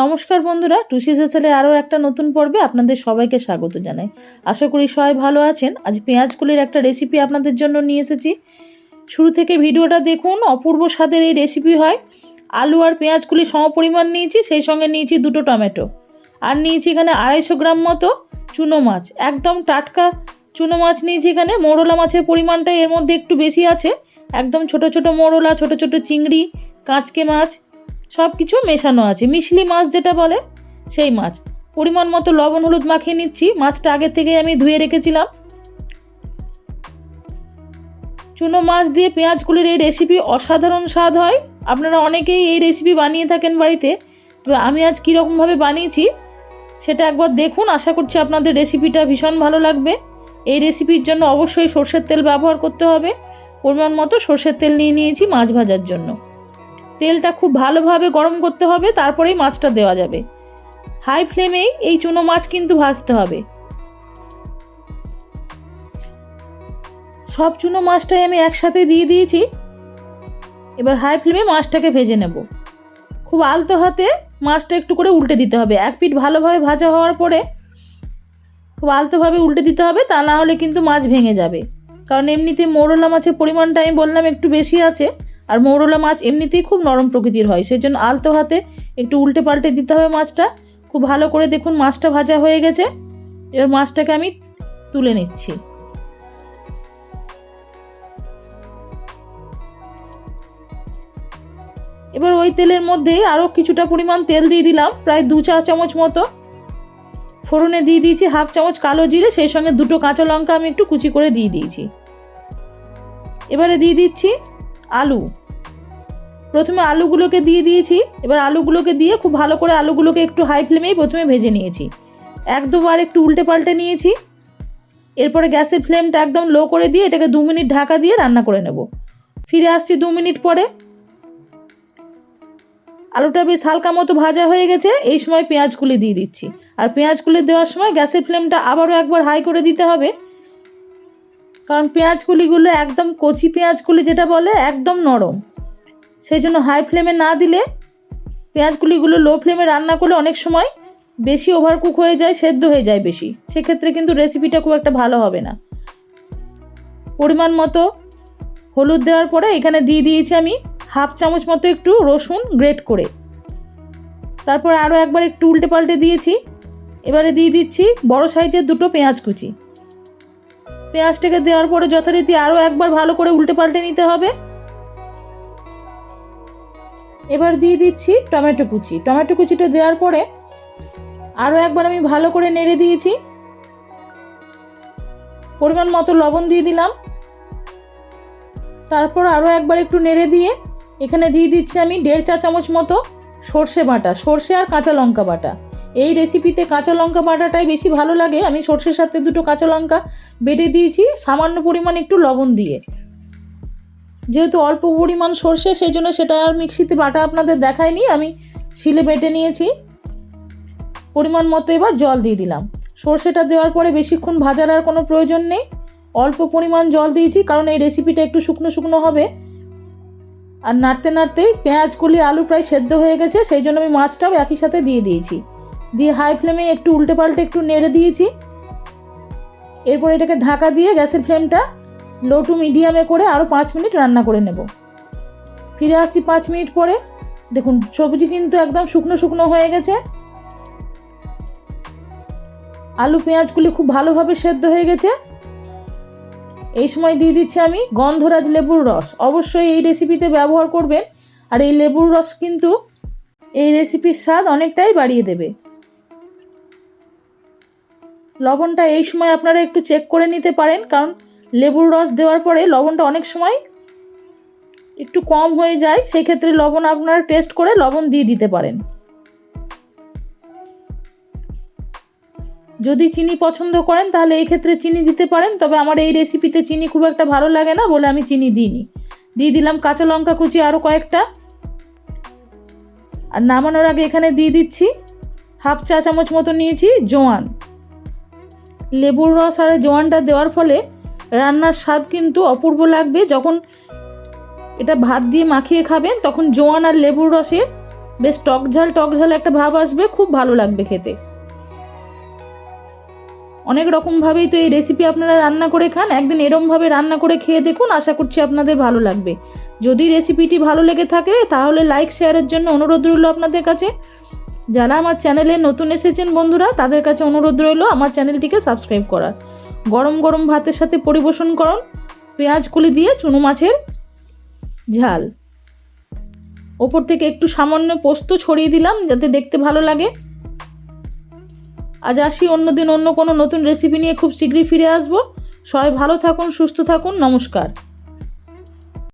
নমস্কার বন্ধুরা টুসি সেসেলে আরও একটা নতুন পর্বে আপনাদের সবাইকে স্বাগত জানাই। আশা করি সবাই ভালো আছেন। আজ পেঁয়াজগুলির একটা রেসিপি আপনাদের জন্য নিয়ে এসেছি। শুরু থেকে ভিডিওটা দেখুন, অপূর্ব স্বাদের এই রেসিপি হয়। আলু আর পেঁয়াজগুলি সমপরিমাণ নিয়েছি, সেই সঙ্গে নিয়েছি দুটো টমেটো। আর নিয়েছি এখানে আড়াইশো গ্রাম মতো চুনো মাছ। একদম টাটকা চুনো মাছ নিয়েছি এখানে। মোরলা মাছের পরিমাণটা এর মধ্যে একটু বেশি আছে। একদম ছোট ছোট মোরলা, ছোট ছোট চিংড়ি, কাঁচকে মাছ সব কিছু মেশানো আছে। মিশলি মাছ যেটা বলে, সেই মাছ। পরিমাণ মতো লবণ, হলুদ মাখিয়ে নিচ্ছি। মাছটা আগে থেকে আমি ধুয়ে রেখেছিলাম। চুনো মাছ দিয়ে পেঁয়াজগুলির এই রেসিপি অসাধারণ স্বাদ হয়। আপনারা অনেকেই এই রেসিপি বানিয়ে থাকেন বাড়িতে। তবে আমি আজ কীরকমভাবে বানিয়েছি, সেটা একবার দেখুন। আশা করছি আপনাদের রেসিপিটা ভীষণ ভালো লাগবে। এই রেসিপির জন্য অবশ্যই সর্ষের তেল ব্যবহার করতে হবে। পরিমাণ মতো সর্ষের তেল নিয়ে নিয়েছি মাছ ভাজার জন্য। তেলটা খুব ভালোভাবে গরম করতে হবে, তারপরেই মাছটা দেওয়া যাবে। হাই ফ্লেমেই এই চুনো মাছ কিন্তু ভাজতে হবে। সব চুনো মাছটাই আমি একসাথে দিয়ে দিয়েছি। এবার হাই ফ্লেমে মাছটাকে ভেজে নেব। খুব আলতো হাতে মাছটা একটু করে উল্টে দিতে হবে। এক পিঠ ভালোভাবে ভাজা হওয়ার পরে খুব আলতোভাবে উল্টে দিতে হবে, তা না হলে কিন্তু মাছ ভেঙে যাবে। কারণ এমনিতে মৌরলা মাছের পরিমাণটা আমি বললাম একটু বেশি আছে। আর মৌরলা মাছ এমনিতেই খুব নরম প্রকৃতির হয় সেই জন্য আলতো হাতে একটু উল্টে পাল্টে দিতে হবে মাছটা। খুব ভালো করে দেখুন মাছটা ভাজা হয়ে গেছে। এবার মাছটাকে আমি তুলে নিচ্ছি। এবার ওই তেলের মধ্যেই আরও কিছুটা পরিমাণ তেল দিয়ে দিলাম, প্রায় দু চা চামচ মতো। ফোড়নে দিয়ে দিয়েছি হাফ চামচ কালো জিরে, সেই সঙ্গে দুটো কাঁচা লঙ্কা আমি একটু কুচি করে দিয়ে দিয়েছি। এবারে দিয়ে দিচ্ছি আলু। প্রথমে আলুগুলোকে দিয়ে দিয়েছি, এবার আলুগুলোকে দিয়ে খুব ভালো করে আলুগুলোকে একটু হাই ফ্লেমেই প্রথমে ভেজে নিয়েছি। এক দুবার একটু উল্টে পাল্টে নিয়েছি। এরপরে গ্যাসের ফ্লেমটা একদম লো করে দিয়ে এটাকে দু মিনিট ঢাকা দিয়ে রান্না করে নেব। ফিরে আসছি দু মিনিট পরে। আলুটা বেশ হালকা মতো ভাজা হয়ে গেছে, এই সময় পেঁয়াজগুলি দিয়ে দিচ্ছি। আর পেঁয়াজগুলি দেওয়ার সময় গ্যাসের ফ্লেমটা আবারও একবার হাই করে দিতে হবে। কারণ পেঁয়াজগুলিগুলো একদম কচি পেঁয়াজগুলি যেটা বলে একদম নরম। সেই জন্য হাই ফ্লেমে না দিলে পেঁয়াজগুলিগুলো লো ফ্লেমে রান্না করলে অনেক সময় বেশি ওভারকুক হয়ে যায়, সেদ্ধ হয়ে যায় বেশি। সেক্ষেত্রে কিন্তু রেসিপিটা খুব একটা ভালো হবে না। পরিমাণ মতো হলুদ দেওয়ার পরে এখানে দিয়ে দিয়েছি আমি হাফ চামচ মতো একটু রসুন গ্রেট করে। তারপর আরও একবার একটু উল্টে পাল্টে দিয়েছি। এবারে দিয়ে দিচ্ছি বড় সাইজের দুটো পেঁয়াজ কুচি। পেঁয়াজটাকে দেওয়ার পরে যথারীতি আরও একবার ভালো করে উল্টে পাল্টে নিতে হবে। এবার দিয়ে দিচ্ছি টমেটো কুচি। টমেটো কুচিটা দেওয়ার পরে আরও একবার আমি ভালো করে নেড়ে দিয়েছি। পরিমাণ মতো লবণ দিয়ে দিলাম। তারপর আরও একবার একটু নেড়ে দিয়ে এখানে দিয়ে দিচ্ছি আমি দেড় চা চামচ মতো সর্ষে বাটা। সর্ষে আর কাঁচা লঙ্কা বাটা। এই রেসিপিতে কাঁচা লঙ্কা বাটাটাই বেশি ভালো লাগে। আমি সর্ষের সাথে দুটো কাঁচা লঙ্কা বেটে দিয়েছি, সামান্য পরিমাণ একটু লবণ দিয়ে। যেহেতু অল্প পরিমাণ সর্ষে সেই জন্য সেটা আর মিক্সিতে বাটা আপনাদের দেখায়নি আমি শিলে বেটে নিয়েছি। পরিমাণ মতো এবার জল দিয়ে দিলাম। সর্ষেটা দেওয়ার পরে বেশিক্ষণ ভাজার আর কোনো প্রয়োজন নেই। অল্প পরিমাণ জল দিয়েছি, কারণ এই রেসিপিটা একটু শুকনো শুকনো হবে। আর নাড়তে নাড়তেই পেঁয়াজগুলি আলু প্রায় সেদ্ধ হয়ে গেছে, সেই জন্য আমি মাছটাও একই সাথে দিয়ে দিয়েছি। দিয়ে হাই ফ্লেমে একটু উল্টে পাল্টে একটু নেড়ে দিয়েছি। এরপর এটাকে ঢাকা দিয়ে গ্যাসের ফ্লেমটা লো টু মিডিয়ামে করে আরও পাঁচ মিনিট রান্না করে নেব। ফিরে আসছি পাঁচ মিনিট পরে। দেখুন, সবজি কিন্তু একদম শুকনো শুকনো হয়ে গেছে। আলু, পেঁয়াজগুলি খুব ভালোভাবে সেদ্ধ হয়ে গেছে। এই সময় দিয়ে দিচ্ছি আমি গন্ধরাজ লেবুর রস। অবশ্যই এই রেসিপিতে ব্যবহার করবেন। আর এই লেবুর রস কিন্তু এই রেসিপির স্বাদ অনেকটাই বাড়িয়ে দেবে। লবণটা এই সময় আপনারা একটু চেক করে নিতে পারেন, কারণ লেবুর রস দেওয়ার পরে লবণটা অনেক সময় একটু কম হয়ে যায় সেই ক্ষেত্রে লবণ আপনারা টেস্ট করে লবণ দিয়ে দিতে পারেন। যদি চিনি পছন্দ করেন, তাহলে এই ক্ষেত্রে চিনি দিতে পারেন, তবে আমার এই রেসিপিতে চিনি খুব একটা ভালো লাগে না বলে আমি চিনি দিইনি। দিয়ে দিলাম কাঁচা লঙ্কা কুচি আরও কয়েকটা। আর নামানোর আগে এখানে দিয়ে দিচ্ছি হাফ চা চামচ মতো নিয়েছি জোয়ান। লেবুর রস আর জোয়ানটা দেওয়ার ফলে রান্নার স্বাদ কিন্তু অপূর্ব লাগবে। যখন এটা ভাত দিয়ে মাখিয়ে খাবেন, তখন জোয়ান আর লেবুর রসে বেশ টক ঝাল টক ঝাল একটা ভাব আসবে, খুব ভালো লাগবে খেতে। অনেক রকমভাবেই তো এই রেসিপি আপনারা রান্না করে খান। একদিন এরমভাবে রান্না করে খেয়ে দেখুন, আশা করছি আপনাদের ভালো লাগবে। যদি রেসিপিটি ভালো লেগে থাকে, তাহলে লাইক শেয়ারের জন্য অনুরোধ রইল আপনাদের কাছে। যারা আমার চ্যানেলে নতুন এসেছেন বন্ধুরা, তাদের কাছে অনুরোধ রইল আমার চ্যানেলটিকে সাবস্ক্রাইব করার। গরম গরম ভাতের সাথে পরিবেশন করুন। পেঁয়াজ কুলি দিয়ে চুনো মাছের ঝাল। ওপর থেকে একটু সামান্য পোস্ত ছড়িয়ে দিলাম, যাতে দেখতে ভালো লাগে। আজ আসি অন্যদিন অন্য কোনো নতুন রেসিপি নিয়ে খুব শীঘ্রই ফিরে আসব। সবাই ভালো থাকুন, সুস্থ থাকুন, নমস্কার।